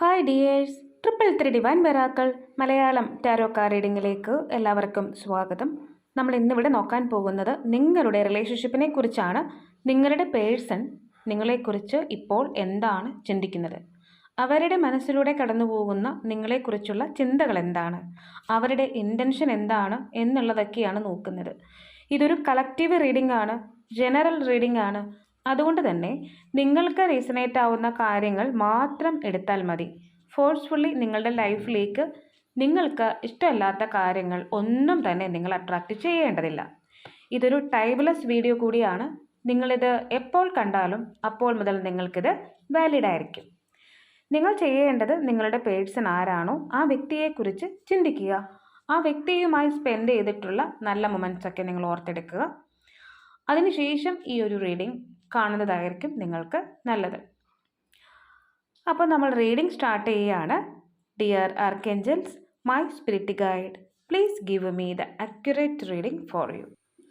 Hi dears triple three divine വെറാക്കൾ Malayalam tarot card റീഡിങ്ങിലേക്ക് എല്ലാവർക്കും സ്വാഗതം. നമ്മൾ ഇന്നിവിടെ നോക്കാൻ പോകുന്നത് നിങ്ങളുടെ റിലേഷൻഷിപ്പിനെ കുറിച്ചാണ് നിങ്ങളുടെ പേഴ്സൺ നിങ്ങളെക്കുറിച്ച് ഇപ്പോൾ എന്താണ് ചിന്തിക്കുന്നത്? അവരുടെ മനസ്സിലൂടെ കടന്നു പോകുന്ന നിങ്ങളെക്കുറിച്ചുള്ള ചിന്തകൾ എന്താണ്? അവരുടെ ഇന്റൻഷൻ എന്താണ് എന്നുള്ളതൊക്കെയാണ് നോക്കുന്നത്. ഇതൊരു കളക്റ്റീവ് റീഡിംഗ് ആണ് ജനറൽ റീഡിംഗ് ആണ്. അതുകൊണ്ട് തന്നെ നിങ്ങൾക്ക് റീസണേറ്റ് ആവുന്ന കാര്യങ്ങൾ മാത്രം എടുത്താൽ മതി. ഫോഴ്സ്ഫുള്ളി നിങ്ങളുടെ ലൈഫിലേക്ക് നിങ്ങൾക്ക് ഇഷ്ടമല്ലാത്ത കാര്യങ്ങൾ ഒന്നും തന്നെ നിങ്ങൾ അട്രാക്റ്റ് ചെയ്യേണ്ടതില്ല. ഇതൊരു ടൈംലെസ് വീഡിയോ കൂടിയാണ്. നിങ്ങളിത് എപ്പോൾ കണ്ടാലും അപ്പോൾ മുതൽ നിങ്ങൾക്കിത് വാലിഡ് ആയിരിക്കും. നിങ്ങൾ ചെയ്യേണ്ടത് നിങ്ങളുടെ പേഴ്സൺ ആരാണോ ആ വ്യക്തിയെക്കുറിച്ച് ചിന്തിക്കുക. ആ വ്യക്തിയുമായി സ്പെൻഡ് ചെയ്തിട്ടുള്ള നല്ല മൊമെന്റ്സൊക്കെ നിങ്ങൾ ഓർത്തെടുക്കുക. അതിനുശേഷം ഈ ഒരു റീഡിംഗ് കാണുന്നതായിരിക്കും നിങ്ങൾക്ക് നല്ലത്. അപ്പോൾ നമ്മൾ റീഡിംഗ് സ്റ്റാർട്ട് ചെയ്യുകയാണ് dear archangels my spirit guide please give me the accurate reading for you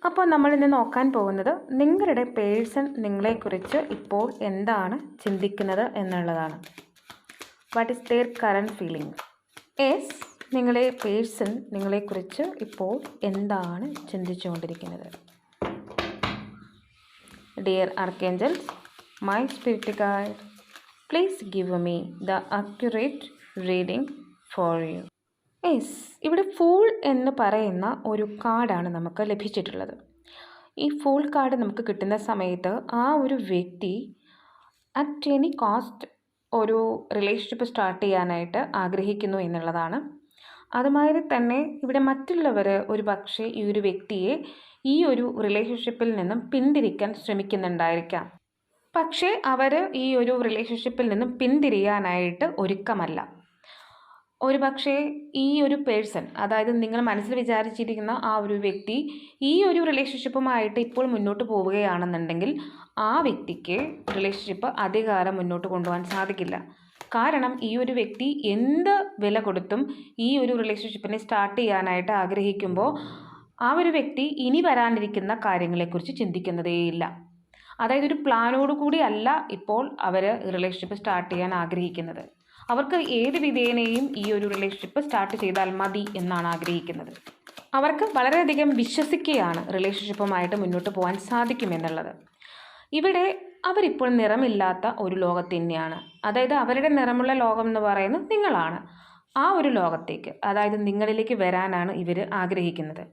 അപ്പോൾ നമ്മൾ ഇന്ന് നോക്കാൻ പോകുന്നത് നിങ്ങളുടെ പേഴ്സൺ നിങ്ങളെക്കുറിച്ച് ഇപ്പോൾ എന്താണ് ചിന്തിക്കുന്നത് എന്നുള്ളതാണ്. What is their current feelings നിങ്ങളെ പേഴ്സൺ നിങ്ങളെക്കുറിച്ച് ഇപ്പോൾ എന്താണ് ചിന്തിച്ചുകൊണ്ടിരിക്കുന്നത്? Dear archangels my spirit guide please give me the accurate reading for you yes ഇവിടെ ഫൂൾ എന്ന് പറയുന്ന ഒരു കാർഡാണ് നമുക്ക് ലഭിച്ചിട്ടുള്ളത്. ഈ ഫൂൾ കാർഡ് നമുക്ക് കിട്ടുന്ന സമയത്ത് ആ ഒരു വ്യക്തി അറ്റ് എനി കോസ്റ്റ് ഒരു റിലേഷൻഷിപ്പ് സ്റ്റാർട്ട് ചെയ്യാനായിട്ട് ആഗ്രഹിക്കുന്നു എന്നുള്ളതാണ്. അതുമാതിരി തന്നെ ഇവിടെ മറ്റുള്ളവർ ഒരു പക്ഷേ ഈ ഒരു വ്യക്തിയെ ഈ ഒരു റിലേഷൻഷിപ്പിൽ നിന്നും പിന്തിരിക്കാൻ ശ്രമിക്കുന്നുണ്ടായിരിക്കാം. പക്ഷേ അവർ ഈ ഒരു റിലേഷൻഷിപ്പിൽ നിന്നും പിന്തിരിയാനായിട്ട് ഒരുക്കമല്ല. ഒരു പക്ഷേ ഈ ഒരു പേഴ്സൺ അതായത് നിങ്ങൾ മനസ്സിൽ വിചാരിച്ചിരിക്കുന്ന ആ ഒരു വ്യക്തി ഈ ഒരു റിലേഷൻഷിപ്പുമായിട്ട് ഇപ്പോൾ മുന്നോട്ട് പോവുകയാണെന്നുണ്ടെങ്കിൽ ആ വ്യക്തിക്ക് റിലേഷൻഷിപ്പ് അധികാരം മുന്നോട്ട് കൊണ്ടുപോകാൻ സാധിക്കില്ല. കാരണം ഈ ഒരു വ്യക്തി എന്ത് വില കൊടുത്തും ഈ ഒരു റിലേഷൻഷിപ്പിനെ സ്റ്റാർട്ട് ചെയ്യാനായിട്ട് ആഗ്രഹിക്കുമ്പോൾ ആ ഒരു വ്യക്തി ഇനി വരാനിരിക്കുന്ന കാര്യങ്ങളെക്കുറിച്ച് ചിന്തിക്കുന്നതേയില്ല. അതായത് ഒരു പ്ലാനോട് കൂടി അല്ല ഇപ്പോൾ അവർ റിലേഷൻഷിപ്പ് സ്റ്റാർട്ട് ചെയ്യാൻ ആഗ്രഹിക്കുന്നത്. അവർക്ക് ഏത് വിധേനയും ഈ ഒരു റിലേഷൻഷിപ്പ് സ്റ്റാർട്ട് ചെയ്താൽ മതി എന്നാണ് ആഗ്രഹിക്കുന്നത്. അവർക്ക് വളരെയധികം വിശ്വസിക്കുകയാണ് റിലേഷൻഷിപ്പുമായിട്ട് മുന്നോട്ട് പോകാൻ സാധിക്കുമെന്നുള്ളത് ഇവിടെ അവരിപ്പോൾ നിറമില്ലാത്ത ഒരു ലോകത്ത് തന്നെയാണ്. അതായത് അവരുടെ നിറമുള്ള ലോകം എന്ന് പറയുന്നത് നിങ്ങളാണ്. ആ ഒരു ലോകത്തേക്ക് അതായത് നിങ്ങളിലേക്ക് വരാനാണ് ഇവർ ആഗ്രഹിക്കുന്നത്.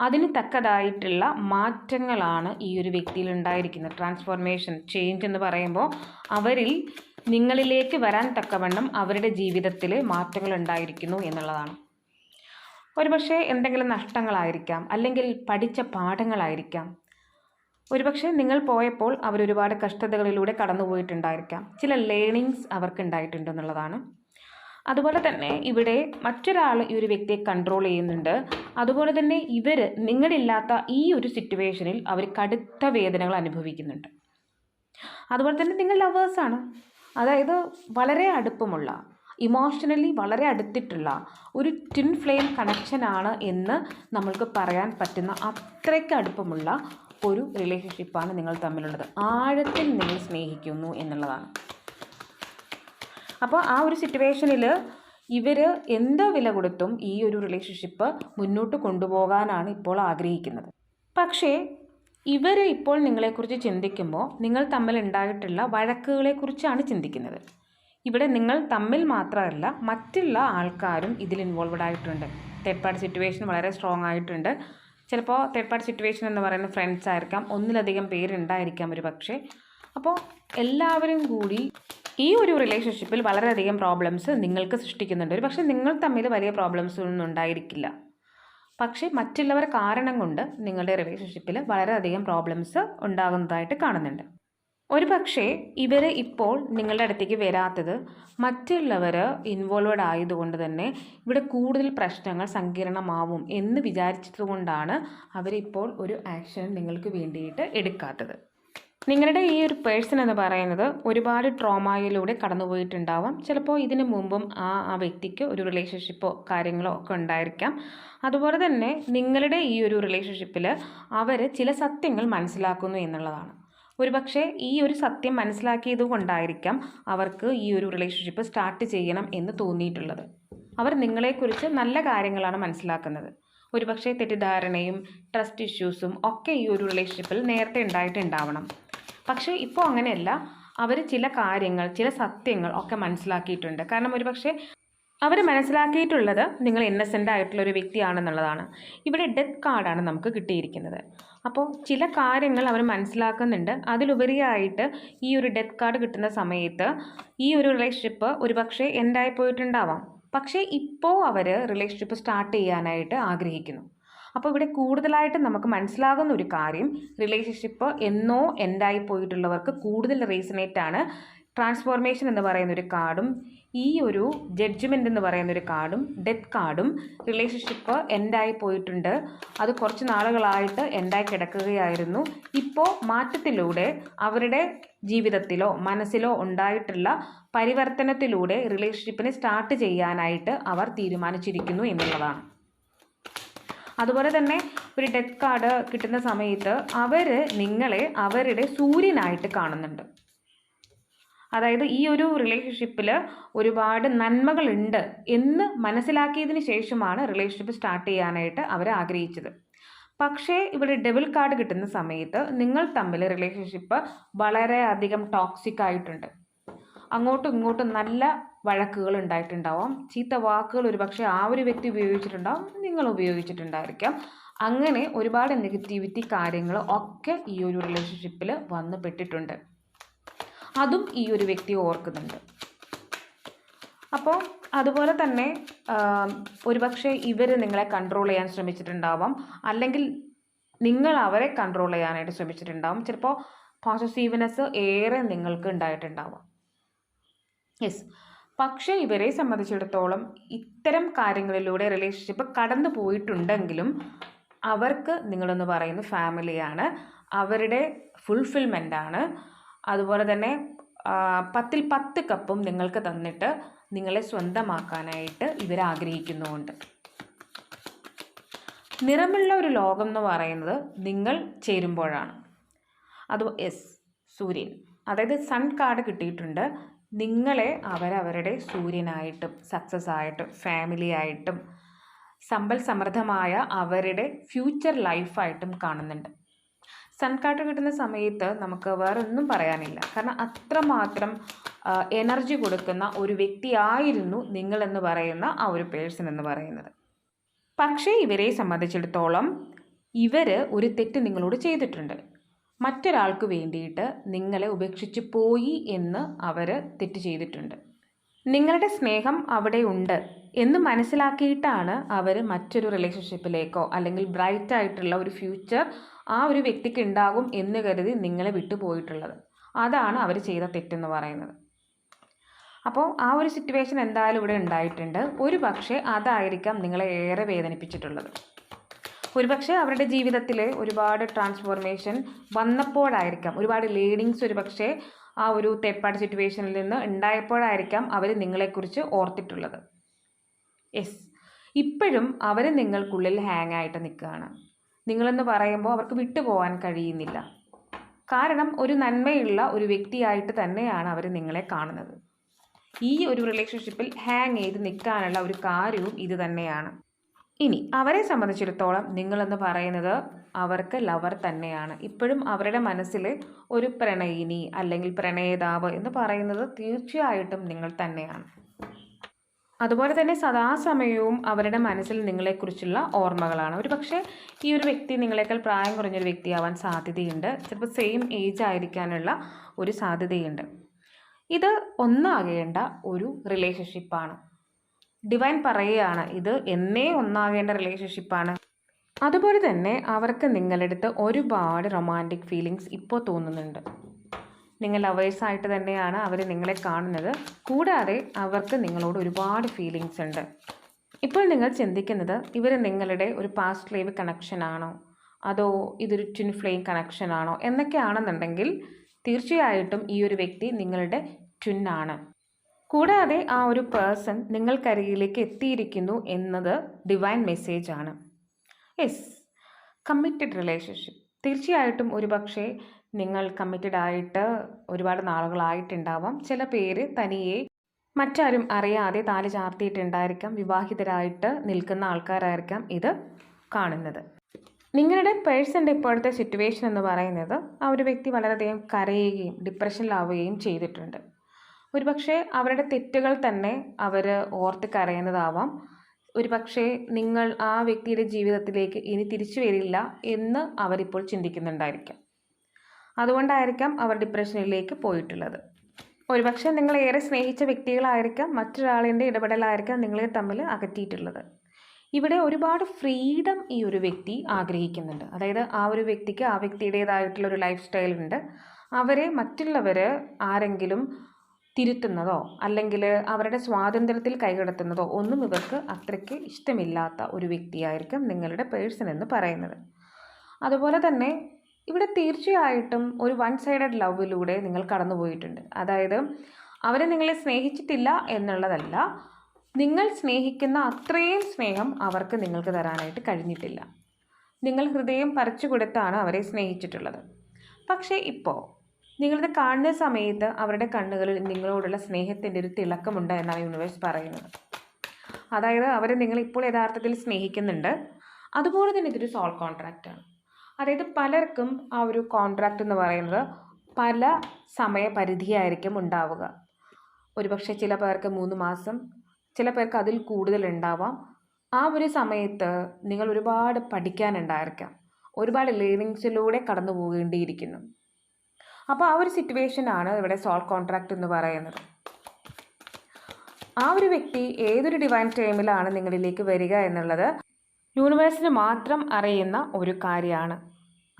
അതിന് തക്കതായിട്ടുള്ള മാറ്റങ്ങളാണ് ഈ ഒരു വ്യക്തിയിൽ ഉണ്ടായിരിക്കുന്നത്. ട്രാൻസ്ഫോർമേഷൻ ചേഞ്ച് എന്ന് പറയുമ്പോൾ അവരിൽ നിങ്ങളിലേക്ക് വരാൻ തക്കവണ്ണം അവരുടെ ജീവിതത്തിൽ മാറ്റങ്ങൾ ഉണ്ടായിരിക്കുന്നു എന്നുള്ളതാണ്. ഒരുപക്ഷെ എന്തെങ്കിലും നഷ്ടങ്ങളായിരിക്കാം അല്ലെങ്കിൽ പഠിച്ച പാഠങ്ങളായിരിക്കാം. ഒരുപക്ഷെ നിങ്ങൾ പോയപ്പോൾ അവർ ഒരുപാട് കഷ്ടതകളിലൂടെ കടന്നുപോയിട്ടുണ്ടായിരിക്കാം. ചില ലേണിങ്സ് അവർക്ക് ഉണ്ടായിട്ടുണ്ടെന്നുള്ളതാണ്. അതുപോലെ തന്നെ ഇവിടെ മറ്റൊരാൾ ഈ ഒരു വ്യക്തിയെ കൺട്രോൾ ചെയ്യുന്നുണ്ട്. അതുപോലെ തന്നെ ഇവർ നിങ്ങളില്ലാത്ത ഈ ഒരു സിറ്റുവേഷനിൽ അവർ കടുത്ത വേദനകൾ അനുഭവിക്കുന്നുണ്ട്. അതുപോലെ തന്നെ നിങ്ങൾ ലവേഴ്സാണ് അതായത് വളരെ അടുപ്പമുള്ള ഇമോഷണലി വളരെ അടുത്തിട്ടുള്ള ഒരു ട്വിൻ ഫ്ലെയിം കണക്ഷനാണ് എന്ന് നമ്മൾക്ക് പറയാൻ പറ്റുന്ന അത്രയ്ക്ക് അടുപ്പമുള്ള ഒരു റിലേഷൻഷിപ്പാണ് നിങ്ങൾ തമ്മിലുള്ളത്. ആഴത്തിൽ നിങ്ങൾ സ്നേഹിക്കുന്നു എന്നുള്ളതാണ്. അപ്പോൾ ആ ഒരു സിറ്റുവേഷനിൽ ഇവർ എന്തോ വില കൊടുത്തും ഈ ഒരു റിലേഷൻഷിപ്പ് മുന്നോട്ട് കൊണ്ടുപോകാനാണ് ഇപ്പോൾ ആഗ്രഹിക്കുന്നത്. പക്ഷേ ഇവർ ഇപ്പോൾ നിങ്ങളെക്കുറിച്ച് ചിന്തിക്കുമ്പോൾ നിങ്ങൾ തമ്മിൽ ഉണ്ടായിട്ടുള്ള വഴക്കുകളെക്കുറിച്ചാണ് ചിന്തിക്കുന്നത്. ഇവിടെ നിങ്ങൾ തമ്മിൽ മാത്രമല്ല മറ്റുള്ള ആൾക്കാരും ഇതിൽ ഇൻവോൾവഡ് ആയിട്ടുണ്ട്. തേർഡ് പാർട്ടി സിറ്റുവേഷൻ വളരെ സ്ട്രോങ് ആയിട്ടുണ്ട്. ചിലപ്പോൾ തേർഡ് പാർട്ടി സിറ്റുവേഷൻ എന്ന് പറയുന്ന ഫ്രണ്ട്സ് ആയിരിക്കാം. ഒന്നിലധികം പേരുണ്ടായിരിക്കാം ഒരു പക്ഷേ അപ്പോൾ എല്ലാവരും കൂടി ഈ ഒരു റിലേഷൻഷിപ്പിൽ വളരെയധികം പ്രോബ്ലംസ് നിങ്ങൾക്ക് സൃഷ്ടിക്കുന്നുണ്ട്. ഒരു പക്ഷേ നിങ്ങൾ തമ്മിൽ വലിയ പ്രോബ്ലംസ് ഒന്നും ഉണ്ടായിരിക്കില്ല. പക്ഷേ മറ്റുള്ളവർ കാരണം കൊണ്ട് നിങ്ങളുടെ റിലേഷൻഷിപ്പിൽ വളരെയധികം പ്രോബ്ലംസ് ഉണ്ടാകുന്നതായിട്ട് കാണുന്നുണ്ട്. ഒരു പക്ഷേ ഇവർ ഇപ്പോൾ നിങ്ങളുടെ അടുത്തേക്ക് വരാത്തത് മറ്റുള്ളവർ ഇൻവോൾവഡ് ആയതുകൊണ്ട് തന്നെ ഇവിടെ കൂടുതൽ പ്രശ്നങ്ങൾ സങ്കീർണമാവും എന്ന് വിചാരിച്ചതുകൊണ്ടാണ് അവരിപ്പോൾ ഒരു ആക്ഷൻ നിങ്ങൾക്ക് വേണ്ടിയിട്ട് എടുക്കാത്തത്. നിങ്ങളുടെ ഈ ഒരു പേഴ്സൺ എന്ന് പറയുന്നത് ഒരുപാട് ട്രോമയിലൂടെ കടന്നുപോയിട്ടുണ്ടാവാം. ചിലപ്പോൾ ഇതിനു മുമ്പും ആ ആ വ്യക്തിക്ക് ഒരു റിലേഷൻഷിപ്പോ കാര്യങ്ങളോ ഒക്കെ ഉണ്ടായിരിക്കാം. അതുപോലെ തന്നെ നിങ്ങളുടെ ഈ ഒരു റിലേഷൻഷിപ്പിൽ അവർ ചില സത്യങ്ങൾ മനസ്സിലാക്കുന്നു എന്നുള്ളതാണ്. ഒരുപക്ഷെ ഈ ഒരു സത്യം മനസ്സിലാക്കിയത് കൊണ്ടായിരിക്കാം അവർക്ക് ഈ ഒരു റിലേഷൻഷിപ്പ് സ്റ്റാർട്ട് ചെയ്യണം എന്ന് തോന്നിയിട്ടുള്ളത്. അവർ നിങ്ങളെക്കുറിച്ച് നല്ല കാര്യങ്ങളാണ് മനസ്സിലാക്കുന്നത്. ഒരുപക്ഷെ തെറ്റിദ്ധാരണയും ട്രസ്റ്റ് ഇഷ്യൂസും ഒക്കെ ഈ ഒരു റിലേഷൻഷിപ്പിൽ നേരത്തെ ഉണ്ടായിട്ടുണ്ടാവണം. പക്ഷേ ഇപ്പോൾ അങ്ങനെയല്ല. അവർ ചില കാര്യങ്ങൾ ചില സത്യങ്ങൾ ഒക്കെ മനസ്സിലാക്കിയിട്ടുണ്ട്. കാരണം ഒരുപക്ഷെ അവർ മനസ്സിലാക്കിയിട്ടുള്ളത് നിങ്ങൾ ഇന്നസെന്റ് ആയിട്ടുള്ള ഒരു വ്യക്തിയാണെന്നുള്ളതാണ്. ഇവിടെ ഡെത്ത് കാർഡാണ് നമുക്ക് കിട്ടിയിരിക്കുന്നത്. അപ്പോൾ ചില കാര്യങ്ങൾ അവർ മനസ്സിലാക്കുന്നുണ്ട്. അതിലുപരിയായിട്ട് ഈ ഒരു ഡെത്ത് കാർഡ് കിട്ടുന്ന സമയത്ത് ഈ ഒരു റിലേഷൻഷിപ്പ് ഒരുപക്ഷെ എൻഡായി പോയിട്ടുണ്ടാവാം. പക്ഷേ ഇപ്പോൾ അവർ റിലേഷൻഷിപ്പ് സ്റ്റാർട്ട് ചെയ്യാനായിട്ട് ആഗ്രഹിക്കുന്നു. അപ്പോൾ ഇവിടെ കൂടുതലായിട്ട് നമുക്ക് മനസ്സിലാകുന്ന ഒരു കാര്യം റിലേഷൻഷിപ്പ് എന്നോ എൻഡായി പോയിട്ടുള്ളവർക്ക് കൂടുതൽ റീസണേറ്റ് ആണ്. ട്രാൻസ്ഫോർമേഷൻ എന്ന് പറയുന്ന ഒരു കാർഡും ഈ ഒരു ജഡ്ജ്മെന്റ് എന്ന് പറയുന്ന ഒരു കാർഡും ഡെത്ത് കാർഡും റിലേഷൻഷിപ്പ് എൻഡായി പോയിട്ടുണ്ട്. അത് കുറച്ച് നാളുകളായിട്ട് എൻഡായി കിടക്കുകയായിരുന്നു. ഇപ്പോൾ മാറ്റത്തിലൂടെ അവരുടെ ജീവിതത്തിലോ മനസ്സിലോ ഉണ്ടായിട്ടുള്ള പരിവർത്തനത്തിലൂടെ റിലേഷൻഷിപ്പിനെ സ്റ്റാർട്ട് ചെയ്യാനായിട്ട് അവർ തീരുമാനിച്ചിരിക്കുന്നു എന്നുള്ളതാണ്. അതുപോലെ തന്നെ ഒരു ഡെത്ത് കാർഡ് കിട്ടുന്ന സമയത്ത് അവർ നിങ്ങളെ അവരുടെ സൂര്യനായിട്ട് കാണുന്നുണ്ട്. അതായത് ഈ ഒരു റിലേഷൻഷിപ്പിൽ ഒരുപാട് നന്മകളുണ്ട് എന്ന് മനസ്സിലാക്കിയതിന് ശേഷമാണ് റിലേഷൻഷിപ്പ് സ്റ്റാർട്ട് ചെയ്യാനായിട്ട് അവർ ആഗ്രഹിച്ചത്. പക്ഷേ ഇവിടെ ഡബിൾ കാർഡ് കിട്ടുന്ന സമയത്ത് നിങ്ങൾ തമ്മിൽ റിലേഷൻഷിപ്പ് വളരെയധികം ടോക്സിക് ആയിട്ടുണ്ട്. അങ്ങോട്ടും ഇങ്ങോട്ടും നല്ല വഴക്കുകൾ ഉണ്ടായിട്ടുണ്ടാവാം. ചീത്ത വാക്കുകൾ ഒരുപക്ഷെ ആ ഒരു വ്യക്തി ഉപയോഗിച്ചിട്ടുണ്ടാവും നിങ്ങൾ ഉപയോഗിച്ചിട്ടുണ്ടായിരിക്കാം. അങ്ങനെ ഒരുപാട് നെഗറ്റിവിറ്റി കാര്യങ്ങൾ ഒക്കെ ഈ ഒരു റിലേഷൻഷിപ്പിൽ വന്നു പെട്ടിട്ടുണ്ട് അതും ഈ ഒരു വ്യക്തി ഓർക്കുന്നുണ്ട്. അപ്പോൾ അതുപോലെ തന്നെ ഒരുപക്ഷെ ഇവർ നിങ്ങളെ കൺട്രോൾ ചെയ്യാൻ ശ്രമിച്ചിട്ടുണ്ടാവാം. അല്ലെങ്കിൽ നിങ്ങൾ അവരെ കൺട്രോൾ ചെയ്യാനായിട്ട് ശ്രമിച്ചിട്ടുണ്ടാവും. ചിലപ്പോൾ പോസിറ്റീവ്നെസ് ഏറെ നിങ്ങൾക്ക് ഉണ്ടായിട്ടുണ്ടാവാം. യെസ് പക്ഷേ ഇവരെ സംബന്ധിച്ചിടത്തോളം ഇത്തരം കാര്യങ്ങളിലൂടെ റിലേഷൻഷിപ്പ് കടന്നു പോയിട്ടുണ്ടെങ്കിലും അവർക്ക് നിങ്ങളെന്ന് പറയുന്ന ഫാമിലിയാണ് അവരുടെ ഫുൾഫിൽമെന്റ് ആണ്. അതുപോലെ തന്നെ പത്തിൽ പത്ത് കപ്പും നിങ്ങൾക്ക് തന്നിട്ട് നിങ്ങളെ സ്വന്തമാക്കാനായിട്ട് ഇവർ ആഗ്രഹിക്കുന്നുമുണ്ട് നിറമുള്ള ഒരു ലോകം എന്ന് പറയുന്നത് നിങ്ങൾ ചേരുമ്പോഴാണ്. അത് എസ് സൂര്യൻ. അതായത് സൺ കാർഡ് കിട്ടിയിട്ടുണ്ട്. നിങ്ങളെ അവരവരുടെ സൂര്യനായിട്ടും സക്സസ് ആയിട്ടും ഫാമിലി ആയിട്ടും സമ്പൽ സമൃദ്ധമായ അവരുടെ ഫ്യൂച്ചർ ലൈഫായിട്ടും കാണുന്നുണ്ട്. സൺകാട്ട് കിട്ടുന്ന സമയത്ത് നമുക്ക് വേറെ ഒന്നും പറയാനില്ല. കാരണം അത്രമാത്രം എനർജി കൊടുക്കുന്ന ഒരു വ്യക്തിയായിരുന്നു നിങ്ങളെന്ന് പറയുന്ന ആ ഒരു പേഴ്സൺ എന്ന് പറയുന്നത്. പക്ഷേ ഇവരെ സംബന്ധിച്ചിടത്തോളം ഇവർ ഒരു തെറ്റ് നിങ്ങളോട് ചെയ്തിട്ടുണ്ട്. മറ്റൊരാൾക്ക് വേണ്ടിയിട്ട് നിങ്ങളെ ഉപേക്ഷിച്ച് പോയി എന്ന് അവർ തെറ്റ് ചെയ്തിട്ടുണ്ട്. നിങ്ങളുടെ സ്നേഹം അവിടെ ഉണ്ട് എന്ന് മനസ്സിലാക്കിയിട്ടാണ് അവർ മറ്റൊരു റിലേഷൻഷിപ്പിലേക്കോ അല്ലെങ്കിൽ ബ്രൈറ്റ് ആയിട്ടുള്ള ഒരു ഫ്യൂച്ചർ ആ ഒരു വ്യക്തിക്ക് ഉണ്ടാകും എന്ന് കരുതി നിങ്ങളെ വിട്ടുപോയിട്ടുള്ളത് അതാണ് അവർ ചെയ്ത തെറ്റെന്ന് പറയുന്നത്. അപ്പോൾ ആ ഒരു സിറ്റുവേഷൻ എന്തായാലും ഇവിടെ ഉണ്ടായിട്ടുണ്ട്. ഒരു പക്ഷേ അതായിരിക്കാം നിങ്ങളെ ഏറെ വേദനിപ്പിച്ചിട്ടുള്ളത്. ഒരുപക്ഷെ അവരുടെ ജീവിതത്തിൽ ഒരുപാട് ട്രാൻസ്ഫോർമേഷൻ വന്നപ്പോഴായിരിക്കാം. ഒരുപാട് ലേണിങ്സ് ഒരുപക്ഷെ ആ ഒരു പാർട്ടി സിറ്റുവേഷനിൽ നിന്ന് ഉണ്ടായപ്പോഴായിരിക്കാം അവർ നിങ്ങളെക്കുറിച്ച് ഓർത്തിട്ടുള്ളത്. യെസ് ഇപ്പോഴും അവർ നിങ്ങൾക്കുള്ളിൽ ഹാങ് ആയിട്ട് നിൽക്കുകയാണ്. നിങ്ങളെന്ന് പറയുമ്പോൾ അവർക്ക് വിട്ടുപോകാൻ കഴിയുന്നില്ല. കാരണം ഒരു നന്മയുള്ള ഒരു വ്യക്തിയായിട്ട് തന്നെയാണ് അവർ നിങ്ങളെ കാണുന്നത്. ഈ ഒരു റിലേഷൻഷിപ്പിൽ ഹാങ് ചെയ്ത് നിൽക്കാനുള്ള ഒരു കാര്യവും ഇത് തന്നെയാണ്. ഇനി അവരെ സംബന്ധിച്ചിടത്തോളം നിങ്ങളെന്ന് പറയുന്നത് അവർക്ക് ലവർ തന്നെയാണ്. ഇപ്പോഴും അവരുടെ മനസ്സിൽ ഒരു പ്രണയിനി അല്ലെങ്കിൽ പ്രണയദാവ് എന്ന് പറയുന്നത് തീർച്ചയായിട്ടും നിങ്ങൾ തന്നെയാണ്. അതുപോലെ തന്നെ സദാസമയവും അവരുടെ മനസ്സിൽ നിങ്ങളെക്കുറിച്ചുള്ള ഓർമ്മകളാണ്. ഒരു പക്ഷേ ഈ ഒരു വ്യക്തി നിങ്ങളെക്കാൾ പ്രായം കുറഞ്ഞൊരു വ്യക്തിയാവാൻ സാധ്യതയുണ്ട്. ചിലപ്പോൾ സെയിം ഏജ് ആയിരിക്കാനുള്ള ഒരു സാധ്യതയുണ്ട്. ഇത് ഒന്നാകേണ്ട ഒരു റിലേഷൻഷിപ്പാണ് ഡിവൈൻ പറയുകയാണ് ഇത് എന്നേ ഒന്നാകേണ്ട റിലേഷൻഷിപ്പാണ്. അതുപോലെ തന്നെ അവർക്ക് നിങ്ങളടുത്ത് ഒരുപാട് റൊമാന്റിക് ഫീലിങ്സ് ഇപ്പോൾ തോന്നുന്നുണ്ട്. നിങ്ങൾ ലവേഴ്സായിട്ട് തന്നെയാണ് അവർ നിങ്ങളെ കാണുന്നത്. കൂടാതെ അവർക്ക് നിങ്ങളോട് ഒരുപാട് ഫീലിങ്സ് ഉണ്ട്. ഇപ്പോൾ നിങ്ങൾ ചിന്തിക്കുന്നത് ഇവർ നിങ്ങളുടെ ഒരു പാസ്റ്റ് ലൈവ് കണക്ഷൻ ആണോ? അതോ ഇതൊരു ട്വിൻ ഫ്ലെയിം കണക്ഷൻ എന്നൊക്കെ ആണെന്നുണ്ടെങ്കിൽ തീർച്ചയായിട്ടും ഈ ഒരു വ്യക്തി നിങ്ങളുടെ ട്വിൻ ആണ്. കൂടാതെ ആ ഒരു പേഴ്സൺ നിങ്ങൾക്കരികിലേക്ക് എത്തിയിരിക്കുന്നു എന്നത് ഡിവൈൻ മെസ്സേജ് ആണ്. യെസ് കമ്മിറ്റഡ് റിലേഷൻഷിപ്പ് തീർച്ചയായിട്ടും ഒരു പക്ഷേ നിങ്ങൾ കമ്മിറ്റഡ് ആയിട്ട് ഒരുപാട് നാളുകളായിട്ടുണ്ടാവാം. ചില പേര് തനിയെ മറ്റാരും അറിയാതെ താലി ചാർത്തിയിട്ടുണ്ടായിരിക്കാം. വിവാഹിതരായിട്ട് നിൽക്കുന്ന ആൾക്കാരായിരിക്കാം ഇത് കാണുന്നത്. നിങ്ങളുടെ പേഴ്സന്റെ ഇപ്പോഴത്തെ സിറ്റുവേഷൻ എന്ന് പറയുന്നത് ആ ഒരു വ്യക്തി വളരെയധികം കരയുകയും ഡിപ്രഷനിലാവുകയും ചെയ്തിട്ടുണ്ട്. ഒരുപക്ഷെ അവരുടെ തെറ്റുകൾ തന്നെ അവർ ഓർത്ത് കരയുന്നതാവാം. ഒരുപക്ഷെ നിങ്ങൾ ആ വ്യക്തിയുടെ ജീവിതത്തിലേക്ക് ഇനി തിരിച്ചു വരില്ല എന്ന് അവരിപ്പോൾ ചിന്തിക്കുന്നുണ്ടായിരിക്കാം. അതുകൊണ്ടായിരിക്കാം അവർ ഡിപ്രഷനിലേക്ക് പോയിട്ടുള്ളത്. ഒരുപക്ഷെ നിങ്ങൾ ഏറെ സ്നേഹിച്ച വ്യക്തികളായിരിക്കാം മറ്റൊരാളിന്റെ ഇടപെടലായിരിക്കാം നിങ്ങളെ തമ്മിൽ അകറ്റിയിട്ടുള്ളത്. ഇവിടെ ഒരുപാട് ഫ്രീഡം ഈ ഒരു വ്യക്തി ആഗ്രഹിക്കുന്നുണ്ട്. അതായത് ആ ഒരു വ്യക്തിക്ക് ആ വ്യക്തിയുടേതായിട്ടുള്ള ഒരു ലൈഫ് സ്റ്റൈൽ ഉണ്ട് അവരെ മറ്റുള്ളവർ ആരെങ്കിലും തിരുത്തുന്നതോ അല്ലെങ്കിൽ അവരുടെ സ്വാതന്ത്ര്യത്തിൽ കൈകടത്തുന്നതോ ഒന്നും ഇവർക്ക് അത്രയ്ക്ക് ഇഷ്ടമില്ലാത്ത ഒരു വ്യക്തിയായിരിക്കും നിങ്ങളുടെ പേഴ്സൺ എന്ന് പറയുന്നത്. അതുപോലെ തന്നെ ഇവിടെ തീർച്ചയായിട്ടും ഒരു വൺ സൈഡഡ് ലവിലൂടെ നിങ്ങൾ കടന്നുപോയിട്ടുണ്ട് അതായത് അവരെ നിങ്ങളെ സ്നേഹിച്ചിട്ടില്ല എന്നുള്ളതല്ല നിങ്ങൾ സ്നേഹിക്കുന്ന അത്രയും സ്നേഹം അവർക്ക് നിങ്ങൾക്ക് തരാനായിട്ട് കഴിഞ്ഞിട്ടില്ല. നിങ്ങൾ ഹൃദയം പറിച്ചു കൊടുത്താണ് അവരെ സ്നേഹിച്ചിട്ടുള്ളത്. പക്ഷേ ഇപ്പോൾ നിങ്ങളിത് കാണുന്ന സമയത്ത് അവരുടെ കണ്ണുകളിൽ നിങ്ങളോടുള്ള സ്നേഹത്തിന്റെ ഒരു തിളക്കമുണ്ട് എന്നാണ് യൂണിവേഴ്സ് പറയുന്നത്. അതായത് അവർ നിങ്ങൾ ഇപ്പോൾ യഥാർത്ഥത്തിൽ സ്നേഹിക്കുന്നുണ്ട്. അതുപോലെ തന്നെ ഇതൊരു സോൾ കോൺട്രാക്റ്റാണ് അതായത് പലർക്കും ആ ഒരു കോൺട്രാക്റ്റ് എന്ന് പറയുന്നത് പല സമയപരിധിയായിരിക്കും ഉണ്ടാവുക. ഒരുപക്ഷെ ചില പേർക്ക് മൂന്ന് മാസം ചില പേർക്ക് അതിൽ കൂടുതൽ ഉണ്ടാവാം. ആ ഒരു സമയത്ത് നിങ്ങൾ ഒരുപാട് പഠിക്കാനുണ്ടായിരിക്കാം. ഒരുപാട് ലേണിങ്സിലൂടെ കടന്നു പോകേണ്ടിയിരിക്കുന്നു അപ്പോൾ ആ ഒരു സിറ്റുവേഷനാണ് ഇവിടെ സോൾ കോൺട്രാക്റ്റ് എന്ന് പറയുന്നത്. ആ ഒരു വ്യക്തി ഏതൊരു ഡിവൈൻ ടൈമിലാണ് നിങ്ങളിലേക്ക് വരിക എന്നുള്ളത് യൂണിവേഴ്സിന് മാത്രം അറിയുന്ന ഒരു കാര്യമാണ്.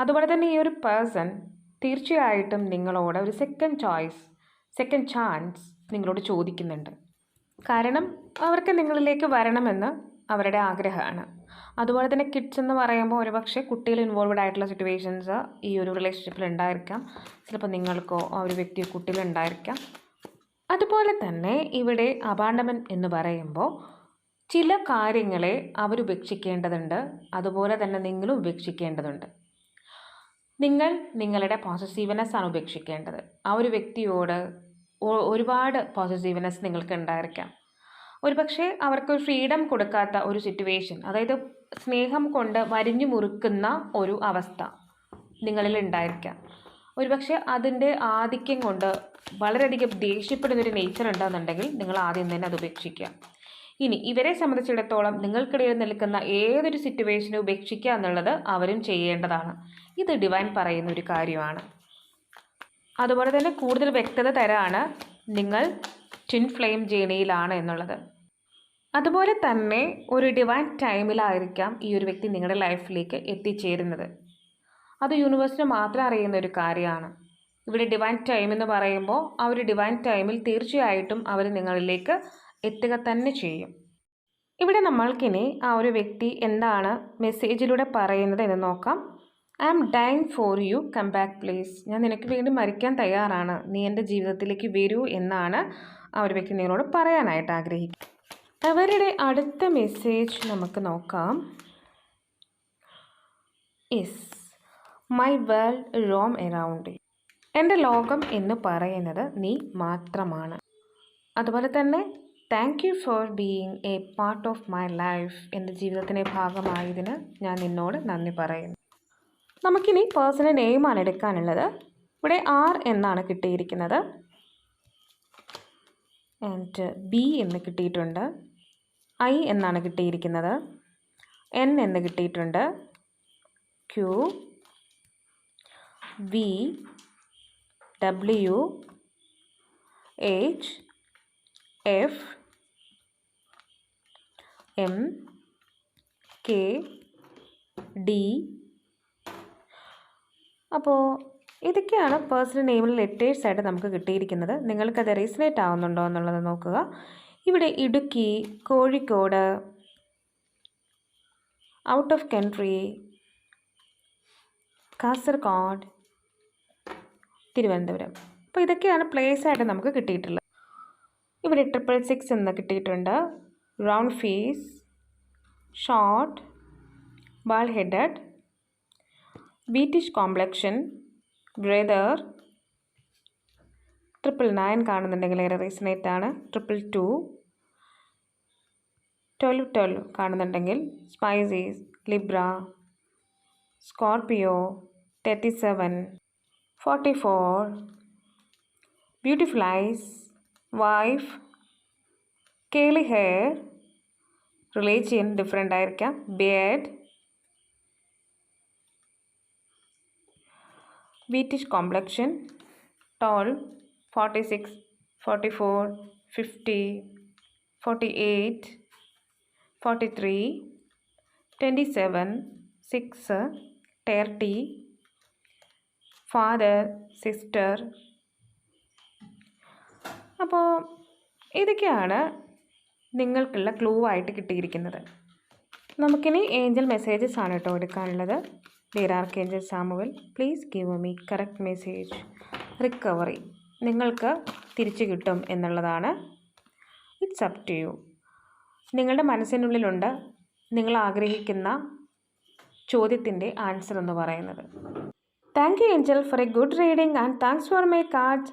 അതുപോലെ തന്നെ ഈ ഒരു പേഴ്സൺ തീർച്ചയായിട്ടും നിങ്ങളോട് ഒരു സെക്കൻഡ് ചോയ്സ് സെക്കൻഡ് ചാൻസ് നിങ്ങളോട് ചോദിക്കുന്നുണ്ട്. കാരണം അവർക്ക് നിങ്ങളിലേക്ക് വരണമെന്ന് അവരുടെ ആഗ്രഹമാണ്. അതുപോലെ തന്നെ കിഡ്സ് എന്ന് പറയുമ്പോൾ ഒരുപക്ഷെ കുട്ടികൾ ഇൻവോൾവഡ് ആയിട്ടുള്ള സിറ്റുവേഷൻസ് ഈ ഒരു റിലേഷൻഷിപ്പിൽ ഉണ്ടായിരിക്കാം. ചിലപ്പോൾ നിങ്ങൾക്കോ ആ ഒരു വ്യക്തിയോ കുട്ടികളുണ്ടായിരിക്കാം അതുപോലെ തന്നെ ഇവിടെ അബാണ്ടമെന്റ് എന്ന് പറയുമ്പോൾ ചില കാര്യങ്ങളെ അവർ ഉപേക്ഷിക്കേണ്ടതുണ്ട്. അതുപോലെ തന്നെ നിങ്ങളും ഉപേക്ഷിക്കേണ്ടതുണ്ട്. നിങ്ങൾ നിങ്ങളുടെ പോസിറ്റീവ്നെസ് ആണ് ഉപേക്ഷിക്കേണ്ടത്. ആ ഒരു വ്യക്തിയോട് ഒരുപാട് പോസിറ്റീവ്നെസ് നിങ്ങൾക്ക് ഉണ്ടായിരിക്കാം. ഒരുപക്ഷെ അവർക്ക് ഫ്രീഡം കൊടുക്കാത്ത ഒരു സിറ്റുവേഷൻ അതായത് സ്നേഹം കൊണ്ട് വരിഞ്ഞു മുറുക്കുന്ന ഒരു അവസ്ഥ നിങ്ങളിൽ ഉണ്ടായിരിക്കാം ഒരുപക്ഷെ അതിന്റെ ആധിക്യം കൊണ്ട് വളരെയധികം ദേഷ്യപ്പെടുന്ന ഒരു നേച്ചർ ഉണ്ടെന്നുണ്ടെങ്കിൽ നിങ്ങൾ ആദ്യം തന്നെ അത് ഉപേക്ഷിക്കുക. ഇനി ഇവരെ സംബന്ധിച്ചിടത്തോളം നിങ്ങൾക്കിടയിൽ നിൽക്കുന്ന ഏതൊരു സിറ്റുവേഷനും ഉപേക്ഷിക്കുക എന്നുള്ളത് അവരും ചെയ്യേണ്ടതാണ്. ഇത് ഡിവൈൻ പറയുന്ന ഒരു കാര്യമാണ്. അതുപോലെ തന്നെ കൂടുതൽ വ്യക്തത തരാണ് നിങ്ങൾ ട്വിൻ ഫ്ലെയിം ജേണിയിലാണ് എന്നുള്ളത്. അതുപോലെ തന്നെ ഒരു ഡിവൈൻ ടൈമിലായിരിക്കാം ഈ ഒരു വ്യക്തി നിങ്ങളുടെ ലൈഫിലേക്ക് എത്തിച്ചേരുന്നത്. അത് യൂണിവേഴ്സിന് മാത്രം അറിയുന്ന ഒരു കാര്യമാണ്. ഇവിടെ ഡിവൈൻ ടൈം എന്ന് പറയുമ്പോൾ ആ ഒരു ഡിവൈൻ ടൈമിൽ തീർച്ചയായിട്ടും അവർ നിങ്ങളിലേക്ക് എത്തുക തന്നെ ചെയ്യും. ഇവിടെ നമ്മൾക്കിനി ആ ഒരു വ്യക്തി എന്താണ് മെസ്സേജിലൂടെ പറയുന്നത് എന്ന് നോക്കാം. I am dying for you come back please ഞാൻ നിനക്ക് വേണ്ടി മരിക്കാൻ തയ്യാറാണ്. നീ എന്റെ ജീവിതത്തിലേക്ക് വരൂ എന്നാണ് ആ ഒരു വ്യക്തി നിങ്ങളോട് പറയാനായിട്ട് ആഗ്രഹിക്കുന്നത്. അവരുടെ അടുത്ത മെസ്സേജ് നമുക്ക് നോക്കാം. Is my world roam around എന്റെ ലോകം എന്ന് പറയുന്നത് നീ മാത്രമാണ്. അതുപോലെ തന്നെ thank you for being a part of my life എന്റെ ജീവിതത്തിന്റെ ഭാഗമായതിന് ഞാൻ നിന്നോട് നന്ദി പറയുന്നു. നമുക്കിനി പേഴ്സണൽ നെയിമാണ് എടുക്കാനുള്ളത്. ഇവിടെ ആർ എന്നാണ് കിട്ടിയിരിക്കുന്നത്. ആൻഡ് ബി എന്ന് കിട്ടിയിട്ടുണ്ട്. ഐ എന്നാണ് കിട്ടിയിരിക്കുന്നത്. എൻ എന്ന് കിട്ടിയിട്ടുണ്ട്. Q V W H F M K D അപ്പോൾ ഇതൊക്കെയാണ് പേഴ്സണൽ നെയിമിൽ ലെറ്റേഴ്സ് ആയിട്ട് നമുക്ക് കിട്ടിയിരിക്കുന്നത്. നിങ്ങൾക്കത് റീസണേറ്റ് ആവുന്നുണ്ടോ എന്നുള്ളത് നോക്കുക. ഇവിടെ Idukki Kozhikode out of country Kasaragod Thiruvananthapuram. അപ്പോൾ ഇതൊക്കെയാണ് പ്ലേസ് ആയിട്ട് നമുക്ക് കിട്ടിയിട്ടുള്ളത്. ഇവിടെ ട്രിപ്പിൾ സിക്സ് എന്ന് കിട്ടിയിട്ടുണ്ട്. Round face short bald headed wheatish complexion brother triple nine കാണുന്നുണ്ടെങ്കിൽ ഏറെ റീസണേറ്റ് ആണ്? ട്രിപ്പിൾ ടു ട്വൽവ് ട്വൽവ് കാണുന്നുണ്ടെങ്കിൽ Pisces Libra Scorpio thirty seven forty four beautiful eyes wife curly hair relation different ആയിരിക്കാം. Beard wheatish complexion tall forty six forty four fifty forty eight forty three twenty seven six thirty father sister. അപ്പോൾ ഇതൊക്കെയാണ് നിങ്ങൾക്കുള്ള clue ആയിട്ട് കിട്ടിയിരിക്കുന്നത്. നമുക്കിനി Angel messages ആണ് കേട്ടോ എടുക്കാനുള്ളത്. Dear archangel Samuel please give me correct message recovery നിങ്ങൾക്ക് തിരിച്ചു കിട്ടും എന്നുള്ളതാണ്. ഇറ്റ്സ് അപ് ടു യു നിങ്ങളുടെ മനസ്സിനുള്ളിലുണ്ട് നിങ്ങൾ ആഗ്രഹിക്കുന്ന ചോദ്യത്തിന്റെ ആൻസർ എന്ന് പറയുന്നത്. Thank you angel for a good reading and thanks for my cards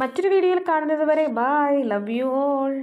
മറ്റൊരു വീഡിയോയിൽ കാണുന്നത് വരെ ബൈ ലവ് യു ഓൾ.